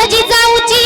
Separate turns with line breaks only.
माझ्या जिजाऊची